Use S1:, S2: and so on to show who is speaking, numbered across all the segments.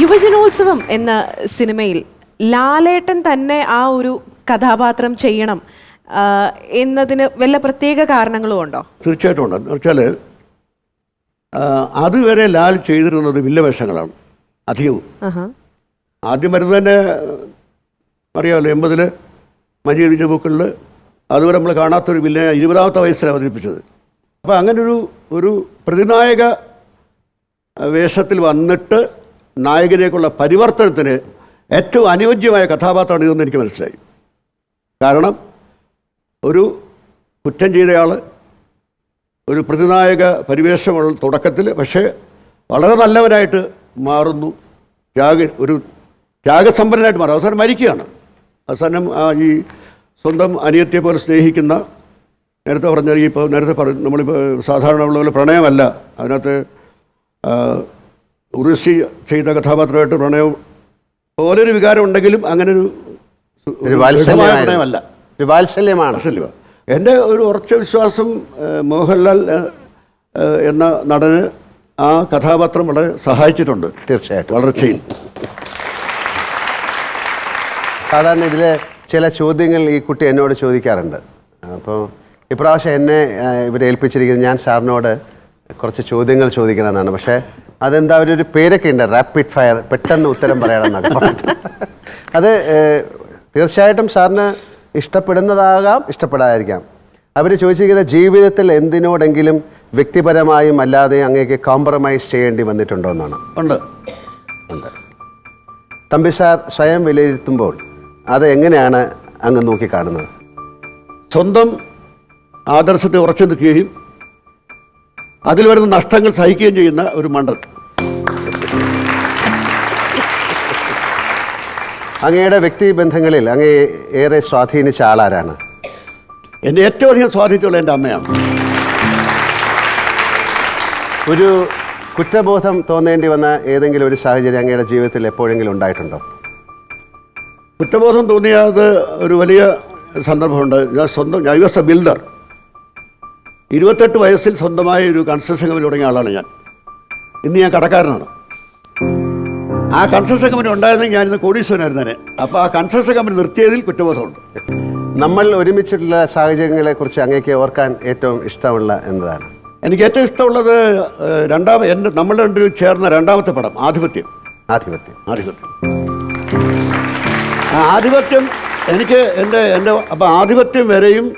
S1: യുവജനോത്സവം എന്ന സിനിമയിൽ ലാലേട്ടൻ തന്നെ ആ ഒരു കഥാപാത്രം ചെയ്യണം എന്നതിന് വല്ല പ്രത്യേക കാരണങ്ങളും ഉണ്ടോ?
S2: തീർച്ചയായിട്ടും ഉണ്ട്. എന്ന് വെച്ചാൽ അതുവരെ ലാൽ ചെയ്തിരുന്നത് വില്ലവേഷങ്ങളാണ് അധികവും. ആദ്യം വരുന്നത് തന്നെ അറിയാമല്ലോ എൺപതിൽ മജീദിന്റെ ബുക്കുകളിൽ അതുവരെ നമ്മൾ കാണാത്തൊരു വില്ലനെ ഇരുപതാമത്തെ വയസ്സിൽ അവതരിപ്പിച്ചത്. അപ്പോൾ അങ്ങനൊരു ഒരു പ്രതിനായക വേഷത്തിൽ വന്നിട്ട് നായകനേക്കുള്ള പരിവർത്തനത്തിന് ഏറ്റവും അനുയോജ്യമായ കഥാപാത്രമാണ് ഇതെന്ന് എനിക്ക് മനസ്സിലായി. കാരണം ഒരു കുറ്റം ചെയ്തയാൾ ഒരു പ്രതിനായക പരിവേഷമുള്ള തുടക്കത്തിൽ പക്ഷേ വളരെ നല്ലവനായിട്ട് മാറുന്നു. ത്യാഗ ഒരു ത്യാഗസമ്പന്നനായിട്ട് മാറും അവസാനം മരിക്കുകയാണ്. അവസാനം ഈ സ്വന്തം അനിയത്തെ പോലെ സ്നേഹിക്കുന്ന നേരത്തെ പറഞ്ഞ ഈ ഇപ്പോൾ നേരത്തെ പറഞ്ഞു നമ്മളിപ്പോൾ സാധാരണ ഉള്ള പ്രണയമല്ല. അതിനകത്ത് ഉർവശി ചെയ്ത കഥാപാത്രമായിട്ട് പ്രണയം പോലൊരു വികാരം ഉണ്ടെങ്കിലും അങ്ങനെ ഒരു. പ്രണയമല്ല
S3: വാത്സല്യമാണ്.
S2: എന്റെ ഒരു ഉറച്ച വിശ്വാസം മോഹൻലാൽ എന്ന നടന് ആ കഥാപാത്രം വളരെ സഹായിച്ചിട്ടുണ്ട്
S3: തീർച്ചയായിട്ടും.
S2: വളർച്ചയിൽ.
S3: സാധാരണ ഇതിൽ ചില ചോദ്യങ്ങൾ ഈ കുട്ടി എന്നോട് ചോദിക്കാറുണ്ട്. അപ്പോൾ ഇപ്രാവശ്യം എന്നെ ഇവരെ ഏൽപ്പിച്ചിരിക്കുന്നത് ഞാൻ സാറിനോട് കുറച്ച് ചോദ്യങ്ങൾ ചോദിക്കണമെന്നാണ്. പക്ഷേ അതെന്താ ഒരു പേരൊക്കെ ഉണ്ട്. റാപ്പിഡ് ഫയർ പെട്ടെന്ന് ഉത്തരം പറയണമെന്നൊക്കെ പറഞ്ഞിട്ട് അത് തീർച്ചയായിട്ടും സാറിന് ഇഷ്ടപ്പെടുന്നതാകാം ഇഷ്ടപ്പെടാതിരിക്കാം. അവർ ചോദിച്ചിരിക്കുന്ന ജീവിതത്തിൽ എന്തിനോടെങ്കിലും വ്യക്തിപരമായും അല്ലാതെ അങ്ങേക്ക് കോംപ്രമൈസ് ചെയ്യേണ്ടി വന്നിട്ടുണ്ടോ എന്നാണ്.
S2: ഉണ്ട്.
S3: തമ്പി സാർ സ്വയം വിലയിരുത്തുമ്പോൾ അത് എങ്ങനെയാണ് അങ്ങ് നോക്കിക്കാണുന്നത്?
S2: സ്വന്തം ആദർശത്തെ ഉറച്ചു നിൽക്കുകയും അതിൽ വരുന്ന നഷ്ടങ്ങൾ സഹിക്കുകയും ചെയ്യുന്ന ഒരു മണ്ഡൽ
S3: അങ്ങയുടെ വ്യക്തിബന്ധങ്ങളിൽ അങ്ങേ ഏറെ സ്വാധീനിച്ച ആളാരാണ്?
S2: എന്നെ ഏറ്റവും അധികം സ്വാധീനിച്ചുള്ള എന്റെ അമ്മയാണ്.
S3: ഒരു കുറ്റബോധം തോന്നേണ്ടി വന്ന ഏതെങ്കിലും ഒരു സാഹചര്യം അങ്ങയുടെ ജീവിതത്തിൽ എപ്പോഴെങ്കിലും ഉണ്ടായിട്ടുണ്ടോ?
S2: കുറ്റബോധം തോന്നിയത് ഒരു വലിയ സന്ദർഭമുണ്ട്. ഞാൻ സ്വന്തം ഐ വാസ് എ ബിൽഡർ. ഇരുപത്തെട്ട് വയസ്സിൽ സ്വന്തമായ ഒരു കൺസ്ട്രക്ഷൻ കമ്പനി തുടങ്ങിയ ആളാണ് ഞാൻ. ഇന്ന് ഞാൻ കടക്കാരനാണ്. ആ കൺസ്ട്രക്ഷൻ കമ്പനി ഉണ്ടായിരുന്നെങ്കിൽ ഞാനിന്ന് കോടീശ്വരനായിരുന്നേനെ അപ്പോൾ ആ കൺസ്ട്രക്ഷൻ കമ്പനി നിർത്തിയതിൽ കുറ്റബോധമുണ്ട്.
S3: നമ്മൾ ഒരുമിച്ചിട്ടുള്ള സാഹചര്യങ്ങളെക്കുറിച്ച് അങ്ങേക്ക് ഓർക്കാൻ ഏറ്റവും ഇഷ്ടമുള്ള എന്നതാണ്?
S2: എനിക്ക് ഏറ്റവും ഇഷ്ടമുള്ളത് രണ്ടാമ എന്റെ നമ്മൾ രണ്ടുപേരും ചേർന്ന രണ്ടാമത്തെ പടം ആധിപത്യം.
S3: ആധിപത്യം.
S2: ആധിപത്യം. ആ ആധിപത്യം എനിക്ക് എന്റെ എന്റെ അപ്പം ആധിപത്യം വരെയും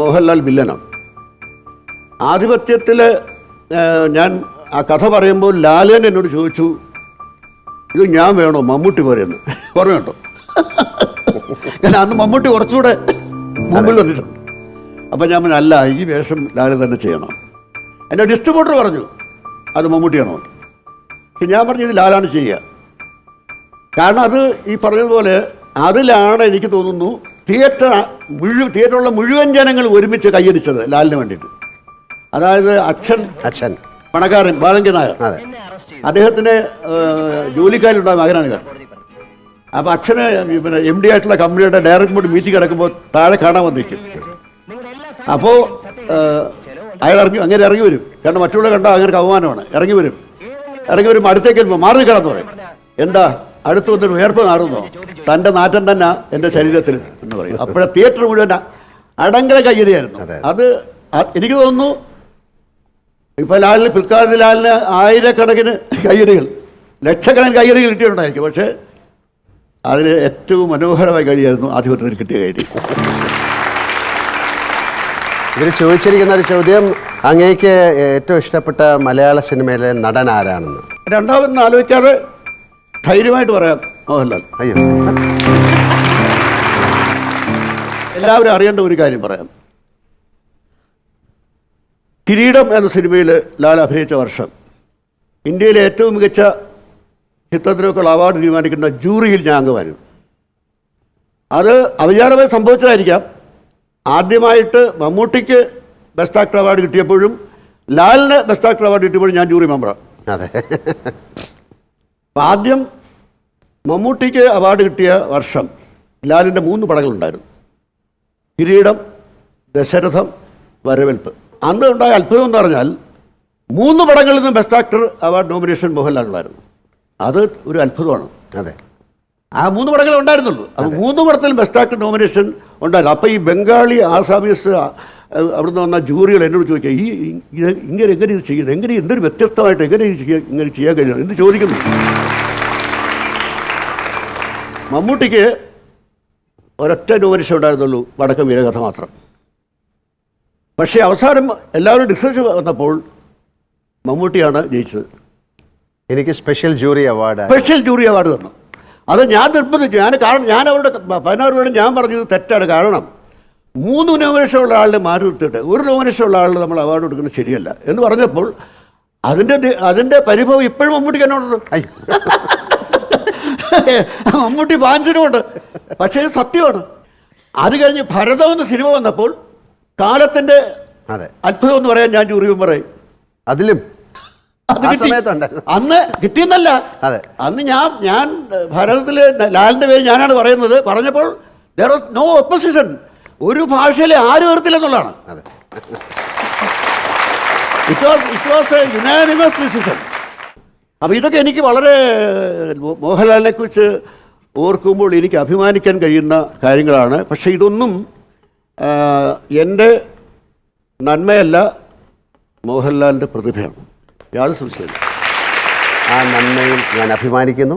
S2: മോഹൻലാൽ വില്ലനാണ്. ആധിപത്യത്തിൽ ഞാൻ ആ കഥ പറയുമ്പോൾ ലാലൻ എന്നോട് ചോദിച്ചു ഇത് ഞാൻ വേണോ മമ്മൂട്ടി പോരെന്ന് ഓർമ്മയുണ്ടോ ഞാൻ അന്ന് മമ്മൂട്ടി കുറച്ചുകൂടെ മുമ്പിൽ വന്നിട്ടുണ്ട്. അപ്പം ഞാൻ അല്ല ഈ വേഷം ലാലൻ തന്നെ ചെയ്യണം. എന്റെ ഡിസ്ട്രിബ്യൂട്ടർ പറഞ്ഞു അത് മമ്മൂട്ടിയാണോ? ഞാൻ പറഞ്ഞു ഇത് ലാലാണ് ചെയ്യുക. കാരണം അത് ഈ പറഞ്ഞതുപോലെ അതിലാണ് എനിക്ക് തോന്നുന്നു തിയേറ്റർ മുഴുവൻ തിയേറ്ററുള്ള മുഴുവൻ ജനങ്ങൾ ഒരുമിച്ച് കൈയടിച്ചത് ലാലിന് വേണ്ടിയിട്ട്. അതായത് അച്ഛൻ
S3: അച്ഛൻ.
S2: പണക്കാരൻ ബാലങ്കി നായർ.
S3: അതെ.
S2: അദ്ദേഹത്തിന് ജോലിക്കാരിലുണ്ടായ മകനാണ് ഞാൻ അപ്പോൾ അച്ഛന് പിന്നെ എം ഡി ആയിട്ടുള്ള കമ്പനിയുടെ ഡയറക്ട് ബോർഡ് മീറ്റിംഗ് കിടക്കുമ്പോൾ താഴെ കാണാൻ വന്നിരിക്കും. അപ്പോൾ അയാൾ ഇറങ്ങി അങ്ങനെ ഇറങ്ങി വരും. കാരണം മറ്റുള്ള കണ്ടാൽ അങ്ങനെ അവമാനമാണ് ഇറങ്ങി വരും. ഇറങ്ങി വരും അടുത്തേക്ക് വരുമ്പോൾ മാറി കിടന്നു പറയും. എന്താ? അടുത്ത് വന്നിട്ട് വേർപ്പ് നാടുന്നോ തന്റെ നാറ്റം തന്നെ എന്റെ ശരീരത്തിൽ എന്ന് പറയും. അപ്പോഴെ തിയേറ്റർ മുഴുവൻ അടങ്കല കയ്യടിയായിരുന്നു. അത്. എനിക്ക് തോന്നുന്നു ഇപ്പൊ ലാലിന് പിൽക്കാലത്ത് ലാലിന് ആയിരക്കണക്കിന് കയ്യടികൾ ലക്ഷക്കണക്കിന് കയ്യടികൾ കിട്ടിയിട്ടുണ്ടായിരിക്കും. പക്ഷേ അതിൽ ഏറ്റവും മനോഹരമായ കഴിയായിരുന്നു ആധിപത്യത്തിൽ കിട്ടിയ കയ്യടി.
S3: ഇവർ ചോദിച്ചിരിക്കുന്ന ഒരു ചോദ്യം അങ്ങേക്ക് ഏറ്റവും ഇഷ്ടപ്പെട്ട മലയാള സിനിമയിലെ നടൻ ആരാണെന്ന്?
S2: രണ്ടാമതെന്ന് ആലോചിക്കാതെ ധൈര്യമായിട്ട് പറയാം മോഹൻലാൽ.
S3: അയ്യോ.
S2: എല്ലാവരും അറിയേണ്ട ഒരു കാര്യം പറയാം. കിരീടം എന്ന സിനിമയിൽ ലാൽ അഭിനയിച്ച വർഷം. ഇന്ത്യയിലെ ഏറ്റവും മികച്ച ചിത്രത്തിനൊക്കെയുള്ള അവാർഡ് തീരുമാനിക്കുന്ന ജൂറിയിൽ ഞാൻ അംഗമായിരുന്നു അത് അവിചാരമായി സംഭവിച്ചതായിരിക്കാം. ആദ്യമായിട്ട് മമ്മൂട്ടിക്ക് ബെസ്റ്റ് ആക്ടർ അവാർഡ് കിട്ടിയപ്പോഴും ലാലിന് ബെസ്റ്റ് ആക്ടർ അവാർഡ് കിട്ടിയപ്പോഴും ഞാൻ ജൂറി മെമ്പറാണ്
S3: അതെ.
S2: അപ്പം ആദ്യം മമ്മൂട്ടിക്ക് അവാർഡ് കിട്ടിയ വർഷം ലാലിന്റെ മൂന്ന് പടങ്ങളുണ്ടായിരുന്നു. കിരീടം ദശരഥം വരവേൽപ്പ്. അന്ന് ഉണ്ടായ അത്ഭുതം എന്ന് പറഞ്ഞാൽ മൂന്ന് പടങ്ങളിൽ നിന്നും ബെസ്റ്റ് ആക്ടർ അവാർഡ് നോമിനേഷൻ മോഹൻലാലിനായിരുന്നു അത് ഒരു അത്ഭുതമാണ്.
S3: അതെ.
S2: ആ മൂന്ന് പടങ്ങളെ ഉണ്ടായിരുന്നുള്ളൂ. അപ്പോൾ മൂന്ന് പടത്തിലും ബെസ്റ്റ് ആക്ടർ നോമിനേഷൻ ഉണ്ടായിരുന്നു. അപ്പോൾ ഈ ബംഗാളി ആസാമീസ് അവിടുന്ന് വന്ന ജൂറികൾ എന്നോട് ചോദിക്കുക ഈ ഇത് ഇങ്ങനെ എങ്ങനെ ഇത് ചെയ്യുന്നത് എങ്ങനെ എന്തൊരു വ്യത്യസ്തമായിട്ട് എങ്ങനെ ഇത് ചെയ്യാൻ ഇങ്ങനെ ചെയ്യാൻ കഴിയുന്നത് എന്ന് ചോദിക്കുന്നു? മമ്മൂട്ടിക്ക് ഒരൊറ്റ നോമിനേഷൻ ഉണ്ടായിരുന്നുള്ളൂ വടക്കം വീരകഥ മാത്രം. പക്ഷേ അവസാനം എല്ലാവരും ഡിസ്കസ് വന്നപ്പോൾ മമ്മൂട്ടിയാണ് ജയിച്ചത്.
S3: എനിക്ക് special jury award
S2: special jury award തന്നു. അത് ഞാൻ നിർബന്ധിച്ചു. ഞാൻ കാരണം ഞാൻ അവരുടെ പതിനാറ് പേരും ഞാൻ പറഞ്ഞത് തെറ്റാണ്. കാരണം മൂന്ന് നോമിനേഷൻ ഉള്ള ആളിനെ മാറി നിർത്തിയിട്ട് ഒരു നോമിനേഷൻ ഉള്ള ആളിന് നമ്മൾ അവാർഡ് കൊടുക്കുന്നത് ശരിയല്ല എന്ന് പറഞ്ഞപ്പോൾ അതിന്റെ അതിന്റെ പരിഭവം ഇപ്പോഴും മമ്മൂട്ടിക്ക് എന്നോടുണ്ട്
S3: അയ്യോ.
S2: മമ്മൂട്ടി ഫാൻസിനുമുണ്ട് പക്ഷേ സത്യമാണ്. അത് കഴിഞ്ഞ് ഭരതം എന്ന സിനിമ വന്നപ്പോൾ കാലത്തിന്റെ
S3: അതെ.
S2: അത്ഭുതം എന്ന് പറയാൻ ഞാൻ ജൂറി പറയും
S3: അതിലും.
S2: അന്ന് കിട്ടിയെന്നല്ല.
S3: അതെ.
S2: അന്ന് ഞാൻ ഞാൻ ഭാരതത്തിലെ ലാലിന്റെ പേര് ഞാനാണ് പറയുന്നത്. പറഞ്ഞപ്പോൾ ദർ വാസ് നോ ഒപ്പോസിഷൻ ഒരു ഭാഷയിലെ ആരും എറുത്തില്ലെന്നുള്ളതാണ്
S3: അതെ.
S2: It was it was a unanimous decision അപ്പോൾ ഇതൊക്കെ എനിക്ക് വളരെ മോഹൻലാലിനെ കുറിച്ച് ഓർക്കുമ്പോൾ എനിക്ക് അഭിമാനിക്കാൻ കഴിയുന്ന കാര്യങ്ങളാണ്. പക്ഷെ ഇതൊന്നും എന്റെ നന്മയല്ല മോഹൻലാലിന്റെ പ്രതിഭയാണ്. യാതൊരു സംശയമില്ല
S3: ആ നന്മയിൽ ഞാൻ അഭിമാനിക്കുന്നു.